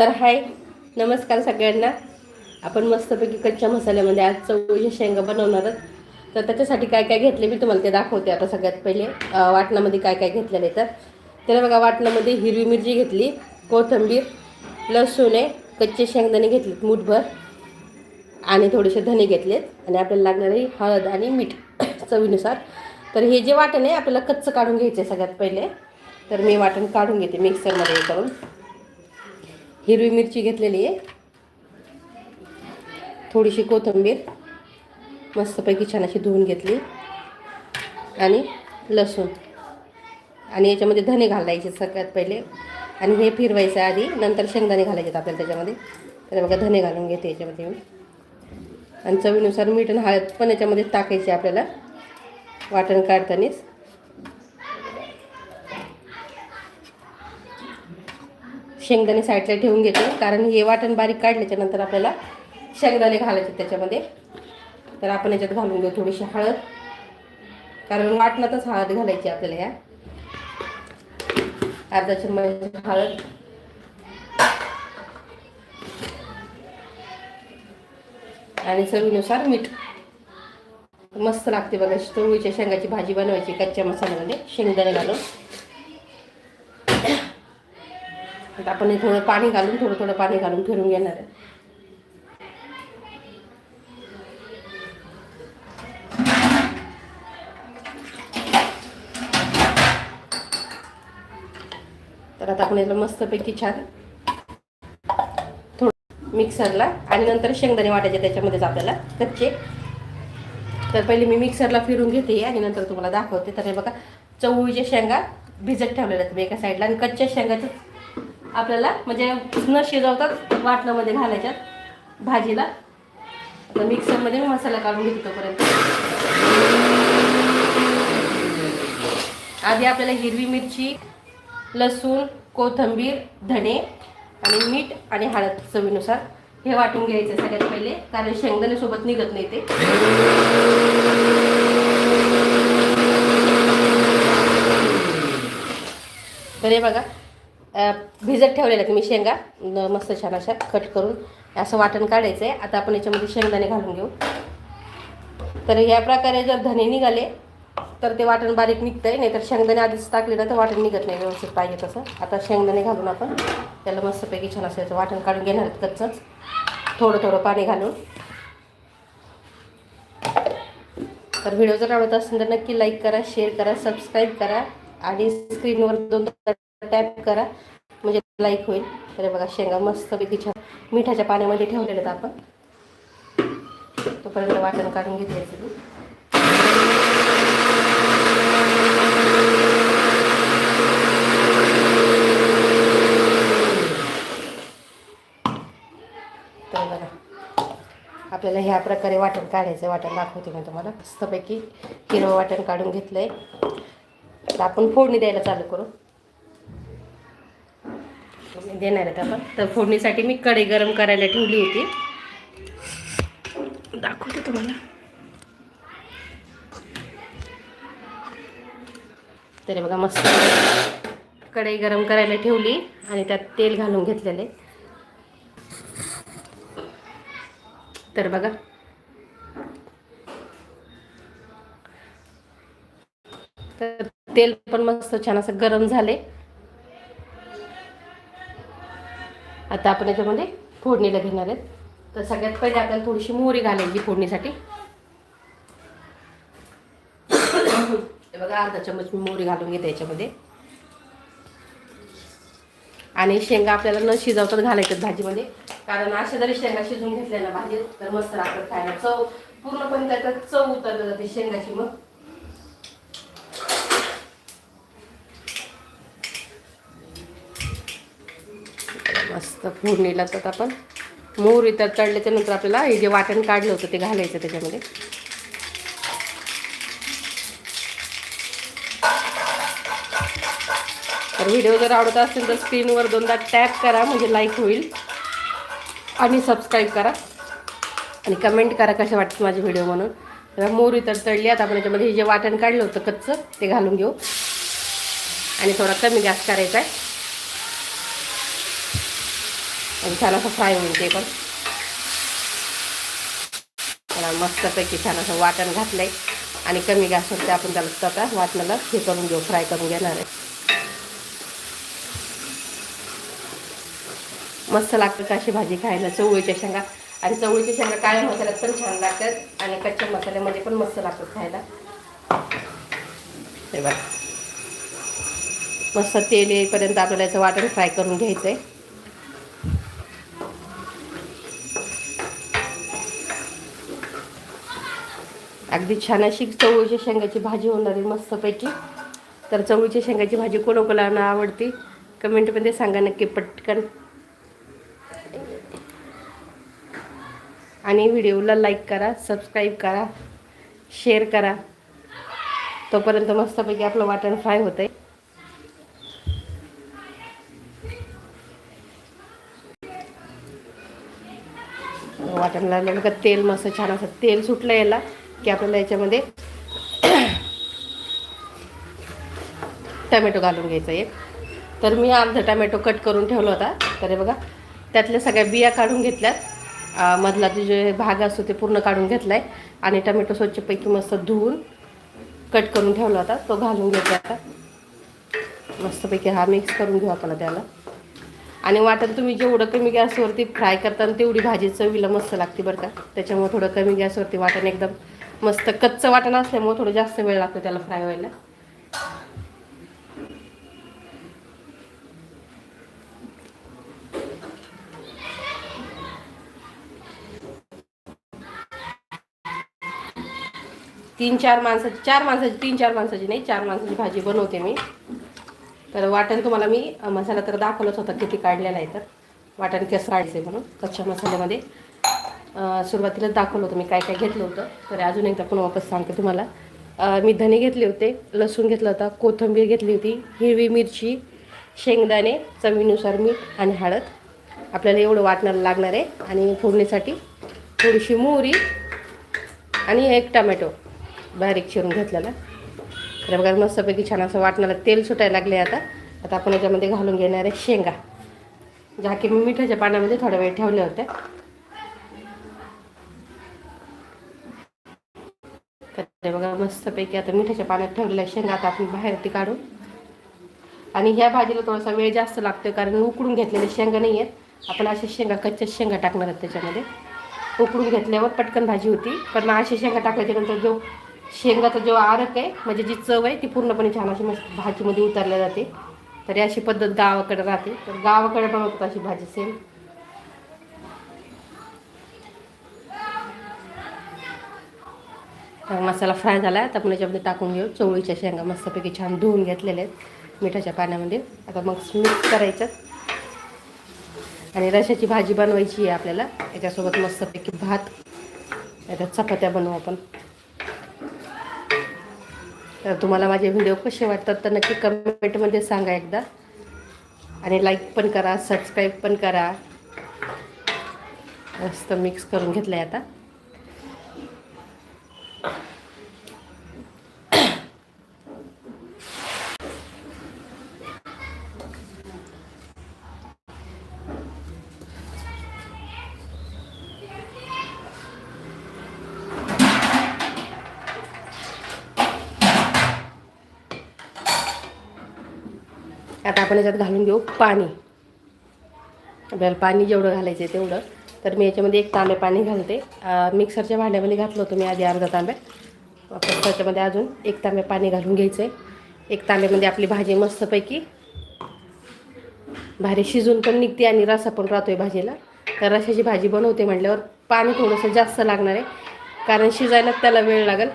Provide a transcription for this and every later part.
तर हाय नमस्कार सगळ्यांना. आपण मस्तपैकी कच्च्या मसाल्यामध्ये आज चवळीच्या म्हणजे शेंगा बनवणार आहोत. तर त्याच्यासाठी काय काय घेतले मी तुम्हाला ते दाखवते आता सगळ्यात पहिले. वाटणामध्ये काय काय घेतलेलं आहे तर. त्याला बघा वाटणामध्ये हिरवी मिरची घेतली कोथिंबीर लसूण आहे कच्चे शेंगदाणे घेतलेत मूठभर आणि थोडेसे धने घेतलेत आणि आपल्याला लागणारी हळद आणि मीठ चवीनुसार. तर हे जे वाटण आहे आपल्याला कच्चं काढून घ्यायचं आहे सगळ्यात पहिले. तर मी वाटण काढून घेते मिक्सरमध्ये करून. हिरवी मिरची घेतलेली आहे. थोडीशी कोथिंबीर मस्तपैकी छान अशी धुवून घेतली. आणि लसूण. आणि याच्यामध्ये धने घालायचे सगळ्यात पहिले. आणि हे फिरवायचं आधी नंतर शेंगदाणे घालायचे आपल्याला त्याच्यामध्ये. तर बघा धने घालून घेते याच्यामध्ये मी. आणि चवीनुसार मीठ आणि हळद पण याच्यामध्ये टाकायची आपल्याला. वाटण काढतानीच. शेंगदाणे साईडला ठेवून घेते. कारण हे वाटण बारीक काढल्याच्यानंतर आपल्याला शेंगदाणे घालायचे त्याच्यामध्ये. तर आपण याच्यात घालून घेऊ थोडीशी हळद. कारण वाटणातच हळद घालायची आपल्याला ह्या अर्धा चम्मच हळद. आणि चवीनुसार मीठ. मस्त लागते बघा चवळीच्या शेंगाची भाजी बनवायची कच्च्या मसाल्यामध्ये. शेंगदाणे घालून. आता आपण हे थोडं पाणी घालून थोडं थोडं पाणी घालून फिरून घेणार आहे. तर आता आपण याला मस्तपैकी छान थोडं मिक्सरला आणि नंतर शेंगदाणे वाटायचे त्याच्यामध्येच आपल्याला कच्चे. तर पहिले मी मिक्सरला फिरून घेते आणि नंतर तुम्हाला दाखवते. तर हे बघा चवळीच्या शेंगा भिजत ठेवलेल्या आहेत. एका साईडला आणि कच्च्या शेंगाचं आपल्याला म्हणजे न शिजवतात वाटणामध्ये घालायच्यात भाजीला. आता मिक्सरमध्ये मी मसाला काढून घेतो तोपर्यंत. आधी आपल्याला हिरवी मिरची लसूण कोथिंबीर धणे आणि मीठ आणि हळद चवीनुसार हे वाटून घ्यायचं सगळ्यात पहिले कारण शेंगदाणे सोबत निघत नाही ते. तर हे बघा भिजत ठेवलेल्या आहेत मी शेंगा. मस्त छान अशा कट करून असं वाटण काढायचं आहे आता आपण याच्यामध्ये शेंगदाणे घालून घेऊ. तर या प्रकारे जर धने निघाले तर ते वाटण बारीक निघतंय. नाही तर शेंगदाणे आधीच टाकले ना तर वाटण निघत नाही. व्यवस्थित पाहिजे तसं. आता शेंगदाणे घालून आपण त्याला मस्तपैकी छान असं याचं वाटण काढून घेणार कच्चंच. थोडं थोडं पाणी घालून. तर व्हिडिओ जर आवडत असेल तर नक्की लाईक करा शेअर करा सबस्क्राईब करा. आणि स्क्रीनवर दोन टॅप करा. म्हणजे लाईक होईल. तर बघा शेंगा मस्त पैकीच्या मिठाच्या पाण्यामध्ये ठेवलेले आहेत आपण. तोपर्यंत वाटण काढून घेतले तर बघा आपल्याला ह्या प्रकारे वाटण काढायचं वाटण दाखवते मी तुम्हाला. मस्तपैकी हिरवं वाटण काढून घेतलं आहे तर आपण फोडणी द्यायला चालू करू. देणार आहेत आपण. तर फोडणीसाठी मी कढई गरम करायला ठेवली होती. दाखवते तुम्हाला. तरी बघा मस्त कढई गरम करायला ठेवली आणि त्यात तेल घालून घेतलेले. तर बघा. तर तेल पण मस्त छान असं गरम झाले. आता आपण याच्यामध्ये फोडणीला घेणार आहेत. तर सगळ्यात पहिले आपल्याला थोडीशी मोहरी घालायची फोडणीसाठी. बघा अर्धा चम्मच मी मोहरी घालून घेते याच्यामध्ये. आणि शेंगा आपल्याला न शिजवतात घालायच्यात भाजीमध्ये. कारण अशा जरी शेंगा शिजवून घेतल्या ना भाजीत तर मस्त लागतात खायला चव पूर्णपणे त्याच्यात चव उतरलं जाते शेंगाची मग. मस्त फोडणीला तर आपण. मोहरी इतर तळल्याच्या नंतर आपल्याला हे जे वाटण काढलं होतं ते घालायचं त्याच्यामध्ये. तर व्हिडिओ जर आवडत असेल तर स्क्रीनवर दोनदा टॅप करा म्हणजे लाईक होईल. आणि सबस्क्राईब करा. आणि कमेंट करा कसे वाटतं माझे व्हिडिओ म्हणून. तर मोहरी तर तळली आता आपण याच्यामध्ये हे जे वाटण काढलं होतं कच्चं ते घालून घेऊ. आणि थोडा कमी गॅस करायचा आहे. आणि छान असं फ्राय होईल ते पण. त्याला मस्तपैकी छान असं वाटण घातलं आहे आणि कमी गॅसवरती आपण त्याला आता वाटणाला हे करून घेऊ फ्राय करून घेणार आहे. मस्त लागतं का अशी भाजी खायला चवळीच्या शेंगा. आणि चवळीच्या शेंगा काळ्या मसाल्यात पण छान लागतात. आणि कच्च्या मसाल्यामध्ये पण मस्त लागतात खायला. हे बघा. मस्त तेल येईपर्यंत आपल्याला याचं वाटण फ्राय करून घ्यायचं आहे अगदी छान अशी चवळीच्या शेंगाची भाजी होणार आहे मस्तपैकी. तर चवळीच्या शेंगाची भाजी कोणाकोणाला आवडते? कमेंटमध्ये सांगा नक्की पटकन. आणि व्हिडिओला लाईक करा सबस्क्राईब करा शेअर करा. तोपर्यंत मस्तपैकी आपलं वाटण फ्राय होतं आहे वाटणला बघा तेल मस्त छान असं तेल सुटलं याला. की आपल्याला याच्यामध्ये टमॅटो घालून घ्यायचा एक. तर मी अर्धा टमॅटो कट करून ठेवला होता. तर हे बघा त्यातल्या सगळ्या बिया काढून घेतल्यात. मधला जे भाग असतो ते पूर्ण काढून घेतला आहे आणि टमॅटो स्वच्छपैकी मस्त धुवून कट करून ठेवला होता. तो घालून घेतला आता. मस्तपैकी हा मिक्स करून घेऊ आपण त्याला आणि वाटण तुम्ही जेवढं कमी गॅसवरती फ्राय करता तेवढी भाजी चवीला मस्त लागते बरं का. त्याच्यामुळे थोडं कमी गॅसवरती वाटण एकदम मस्त कच्चं वाटण असल्यामुळे थोडं जास्त वेळ लागतो त्याला फ्राय व्हायला. तीन चार माणसाची चार माणसाची तीन चार माणसाची नाही चार माणसाची भाजी बनवते मी. तर वाटण तुम्हाला मी मसाला तर दाखवलंच होता किती काढलेला आहे तर. वाटण कसं राहायचं आहे म्हणून कच्च्या मसाल्यामध्ये. सुरुवातीलाच दाखवलं होतं मी काय काय घेतलं होतं. तर अजून एकदा पण वापस सांगते तुम्हाला. मी धने घेतले होते लसूण घेतला होता कोथिंबीर घेतली होती हिरवी मिरची शेंगदाणे चवीनुसार मीठ आणि हळद. आपल्याला एवढं वाटणारं लागणार आहे. आणि फोडणीसाठी थोडीशी मोहरी आणि एक टमॅटो बारीक चिरून घेतलेला. तर बघा मस्तपैकी छान असं वाटणारं तेल सुटायला लागले आता. आता आपण याच्यामध्ये घालून घेणार आहे शेंगा. ज्या की मी मिठाच्या पाण्यामध्ये थोड्या वेळ ठेवल्या होत्या. तर बघा मस्तपैकी आता मिठाच्या पाण्यात ठेवलेल्या शेंगा आता आपण बाहेर ती काढू. आणि ह्या भाजीला थोडासा वेळ जास्त लागतो कारण उकडून घेतलेले शेंगा नाही आहेत. आपण अशा शेंगा कच्च्या शेंगा टाकणार आहेत त्याच्यामध्ये. उकडून घेतल्यावर पटकन भाजी होती. पण मग अशी शेंगा टाकल्याच्यानंतर जो शेंगाचा जो आरक आहे म्हणजे जी चव आहे ती पूर्णपणे छान अशी मस्त भाजीमध्ये उतरल्या जाते. तरी अशी पद्धत गावाकडे राहते. तर गावाकडे होतं अशी भाजी सेम. मसाला फ्राय झाला आहे आता आपण याच्यामध्ये टाकून घेऊ. चवळीच्या शेंगा मस्तपैकी छान धुवून घेतलेल्या आहेत मिठाच्या पाण्यामध्ये. आता मग मिक्स करायचं. आणि रशाची भाजी बनवायची आहे आपल्याला. याच्यासोबत मस्तपैकी भात याच्यात चपात्या बनवू आपण. तर तुम्हाला माझे व्हिडिओ कसे वाटतात तर नक्की कमेंटमध्ये सांगा एकदा. आणि लाईक पण करा सबस्क्राईब पण करा. मस्त मिक्स करून घेतलं आहे आता. आता आपण याच्यात घालून घेऊ पाणी. आपल्याला पाणी जेवढं घालायचं आहे तेवढं. तर मी याच्यामध्ये एक तांबे पाणी घालते. मिक्सरच्या भांड्यामध्ये घातलं होतं मी आधी अर्धा तांब्या त्याच्यामध्ये अजून एक तांबे पाणी घालून घ्यायचं आहे एक तांब्यामध्ये आपली भाजी मस्तपैकी भारी शिजून पण निघते आणि रसा पण राहतो आहे भाजीला. तर रशाची भाजी बनवते म्हटल्यावर पाणी थोडंसं जास्त लागणार आहे. कारण शिजायला त्याला वेळ लागेल.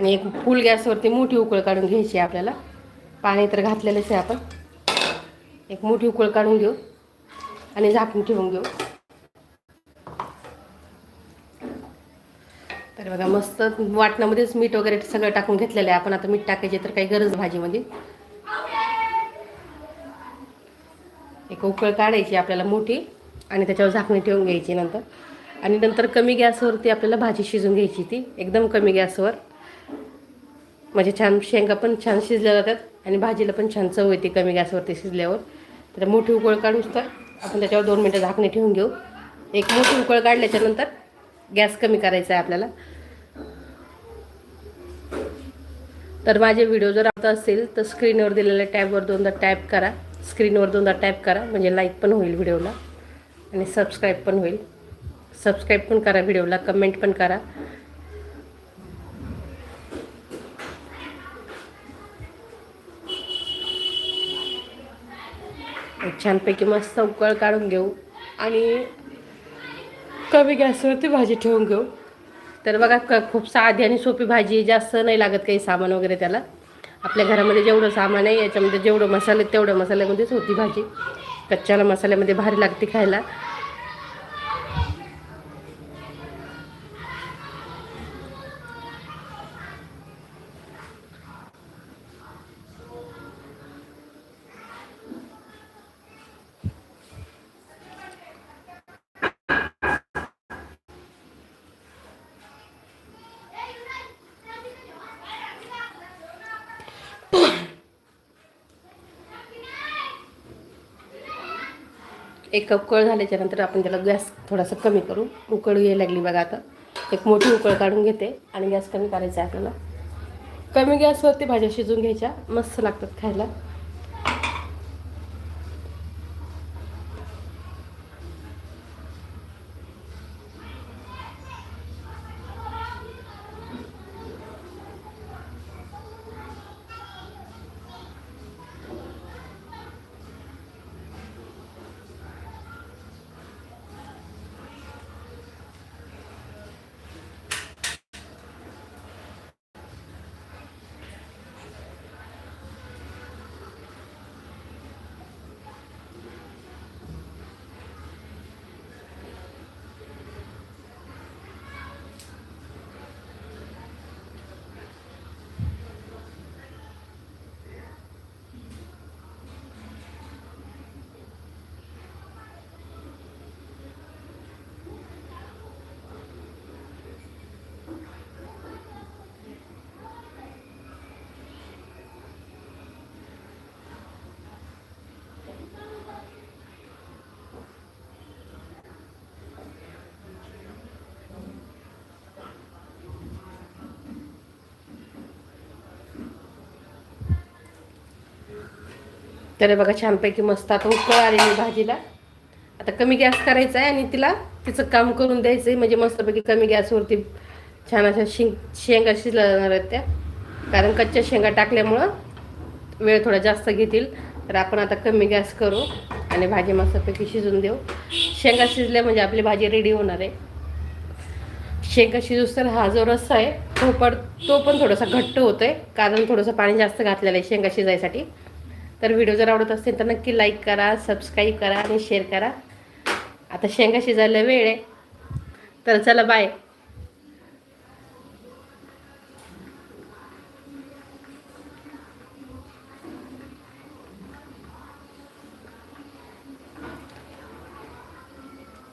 आणि एक फुल गॅसवरती मोठी उकळ काढून घ्यायची आहे आपल्याला. पाणी तर घातलेलंच आहे आपण. एक मोठी उकळ काढून घेऊ आणि झाकून ठेवून घेऊ. तर बघा मस्त वाटणामध्येच मीठ वगैरे सगळं टाकून घेतलेलं आहे. आपण आता मीठ टाकायचे तर काही गरज भाजीमध्ये. एक उकळ काढायची आपल्याला मोठी आणि त्याच्यावर झाकणी ठेवून घ्यायची नंतर. आणि नंतर कमी गॅसवरती आपल्याला भाजी शिजून घ्यायची ती. एकदम कमी गॅसवर. म्हणजे छान शेंगा पण छान शिजल्या जातात आणि भाजीला पण छान चव येते कमी गॅसवरती शिजल्यावर. तर मोठी उकळ काढूच तर आपण त्याच्यावर दोन मिनटं झाकणे ठेवून घेऊ. एक मोठी उकळ काढल्याच्यानंतर गॅस कमी करायचा आहे आपल्याला. तर माझे व्हिडिओ जर आवडत असेल तर स्क्रीनवर दिलेल्या टॅबवर दोनदा टॅप करा. स्क्रीनवर दोनदा टॅप करा म्हणजे लाईक पण होईल व्हिडिओला. आणि सबस्क्राईब पण होईल. सबस्क्राईब पण करा व्हिडिओला कमेंट पण करा. छानपैकी मस्त उकळ काढून घेऊ. आणि कमी गॅसवरती भाजी ठेवून घेऊ. तर बघा क खूप साधी आणि सोपी भाजी जास्त नाही लागत काही सामान वगैरे त्याला. आपल्या घरामध्ये जेवढं सामान आहे याच्यामध्ये जेवढं मसाले तेवढं मसाल्यामध्येच होती भाजी. कच्च्याला मसाल्यामध्ये भारी लागते खायला. एक कप कळ झाल्याच्यानंतर आपण त्याला गॅस थोडासा कमी करू. उकळ यायला लागली बघा आता. एक मोठी उकळ काढून घेते आणि गॅस कमी करायचा आहे आपल्याला. कमी गॅसवरती भाज्या शिजून घ्यायच्या. मस्त लागतात खायला. तर बघा छानपैकी मस्त आता उकळ आलेली भाजीला. आता कमी गॅस करायचा आहे आणि तिला तिचं काम करून द्यायचं आहे म्हणजे मस्तपैकी कमी गॅसवरती छान अशा शिंग शेंगा शिजल्या जाणार आहेत त्या. कारण कच्च्या शेंगा टाकल्यामुळं वेळ थोडा जास्त घेतील. तर आपण आता कमी गॅस करू आणि भाजी मस्तपैकी शिजून देऊ. शेंगा शिजल्या म्हणजे आपली भाजी रेडी होणार आहे. शेंगा शिजूस तर हा जो रस्सा आहे तो पण तो पण थोडासा घट्ट होतो आहे कारण थोडंसं पाणी जास्त घातलेलं आहे शेंगा शिजायसाठी. तर व्हिडिओ जर आवडत असेल तर नक्की लाईक करा सबस्क्राईब करा आणि शेअर करा. आता शेंगा शिजायला वेळ आहे. तर चला बाय